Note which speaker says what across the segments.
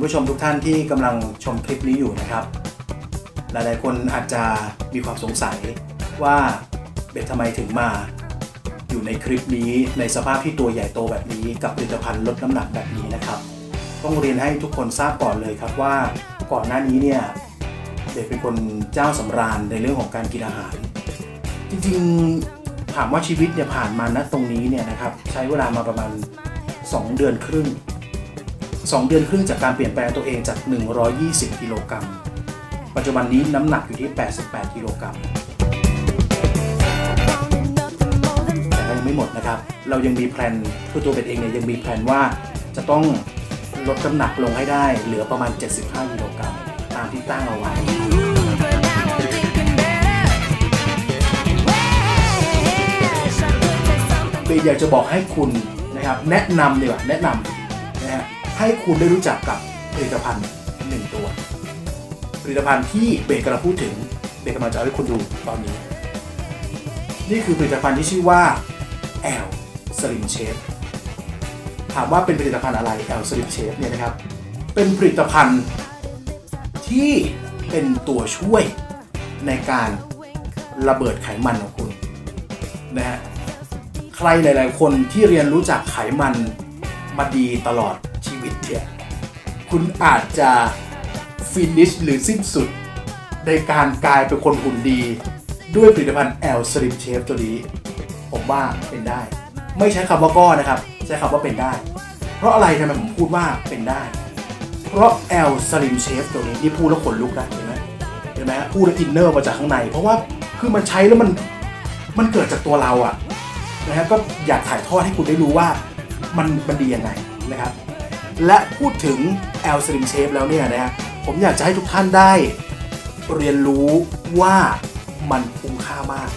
Speaker 1: คุณผู้ชมทุกท่านที่กำลังชมคลิปนี้อยู่นะครับ หลายๆคนอาจจะมีความสงสัยว่าเบสทำไมถึงมา อยู่ในคลิปนี้ในสภาพที่ตัวใหญ่โตแบบนี้กับผลิตภัณฑ์ลดน้ำหนักแบบนี้นะครับ ต้องเรียนให้ทุกคนทราบก่อนเลยครับว่าก่อนหน้านี้เนี่ยเด็กเป็นคนเจ้าสำราญในเรื่องของการกินอาหาร จริงๆถามว่าชีวิตเนี่ยผ่านมาณตรงนี้เนี่ยนะครับใช้เวลามาประมาณ 2 เดือนครึ่ง 2 เดือนครึ่งจากการเปลี่ยนแปลงตัวเองจาก 120 กิโลกรัม ปัจจุบันนี้น้ำหนักอยู่ที่ 88 กิโลกรัม แต่ก็ยังไม่หมดนะครับ เรายังมีแพลนคือตัวเป็ดเองเนี่ยยังมีแพลนว่าจะต้องลดน้ำหนักลงให้ได้เหลือประมาณ 75 กิโลกรัม ตามที่ตั้งเอาไว้เบย์อยากจะบอกให้คุณนะครับแนะนำดีกว่าแนะนำ ให้คุณได้รู้จักกับผลิตภัณฑ์หนึ่งตัว ผลิตภัณฑ์ที่เบย์กำลังพูดถึงเบย์กำลังจะเอาให้คุณดูตอนนี้ นี่คือผลิตภัณฑ์ที่ชื่อว่า L Slim Shape ถามว่าเป็นผลิตภัณฑ์อะไร L Slim Shape เนี่ยนะครับ เป็นผลิตภัณฑ์ที่เป็นตัวช่วยในการระเบิดไขมันของคุณนะฮะใครหลาย ๆ คนที่เรียนรู้จักไขมันมาดีตลอด วิตเนี่ยคุณอาจจะฟินิชหรือสิ้นสุด ในการกลายเป็นคนหุ่นดี ด้วยผลิตภัณฑ์ L Slim Shape ตัวนี้ ผมว่าเป็นได้ ไม่ใช้คำว่าก็นะครับ ใช้คำว่าเป็นได้ เพราะอะไรทำไมผมพูดว่าเป็นได้ เพราะ L Slim Shape ตัวนี้ที่พูดแล้วขนลุกนะเห็นไหมเห็นไหมพูดแล้วอินเนอร์มาจากข้างใน เพราะว่าคือมันใช้แล้วมันมันเกิดจากตัวเราอะนะฮะก็อยากถ่ายทอดให้คุณได้รู้ว่ามันมันดียังไงนะครับ และพูดถึง L Slim Shape แล้วเนี่ยนะฮะผมอยากจะให้ทุกท่านได้ เรียนรู้ว่ามันคุ้มค่ามาก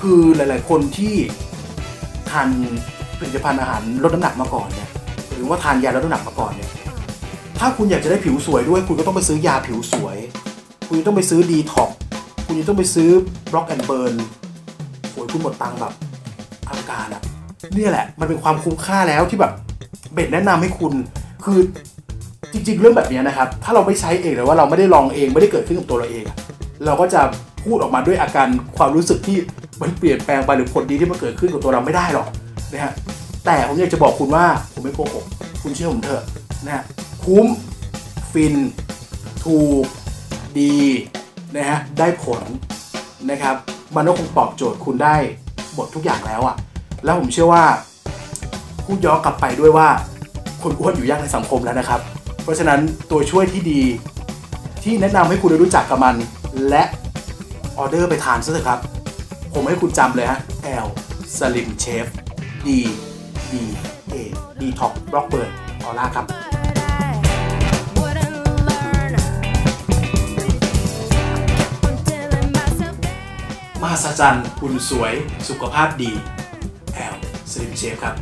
Speaker 1: คือหลายๆ คนที่ทานผลิตภัณฑ์อาหารลดน้ำหนักมาก่อนเนี่ยหรือว่าทานยาลดน้ำหนักมาก่อนเนี่ยถ้าคุณอยากจะได้ผิวสวยด้วย คุณก็ต้องไปซื้อยาผิวสวย คุณต้องไปซื้อดีท็อกคุณต้องไปซื้อบล็อกแอนเบิร์นโอยคุณหมดตังค์แบบอาการอะนี่แหละ มันเป็นความคุ้มค่าแล้วที่แบบ เบ็ดแนะนำให้คุณ คือจริง ๆ เรื่องแบบนี้นะครับ ถ้าเราไม่ใช้เองหรือว่าเราไม่ได้ลองเองไม่ได้เกิดขึ้นกับตัวเราเอง เราก็จะพูดออกมาด้วยอาการความรู้สึกที่มันเปลี่ยนแปลงไปหรือผลดีที่มันเกิดขึ้นกับตัวเราไม่ได้หรอกนะฮะแต่ผมอยากจะบอกคุณว่าผมไม่โกหกคุณเชื่อผมเถอะนะฮะคุ้มฟิน ถูก ดีนะฮะได้ผลนะครับ มันก็คงตอบโจทย์คุณได้หมดทุกอย่างแล้วอะ่ะ แล้วผมเชื่อว่า พูดย้อนกลับไปด้วยว่าคนอ้วนอยู่ยากในสังคมแล้วนะครับ เพราะฉะนั้นตัวช่วยที่ดีที่แนะนำให้คุณได้รู้จักกับมัน และออเดอร์ไปทานซะเถอะครับ ผมให้คุณจำเลยฮะ L Slim Chef D D A D Top Rock Bird ออร่าครับมหัศจรรย์หุ่นสวยสุขภาพดี L Slim Shape ครับ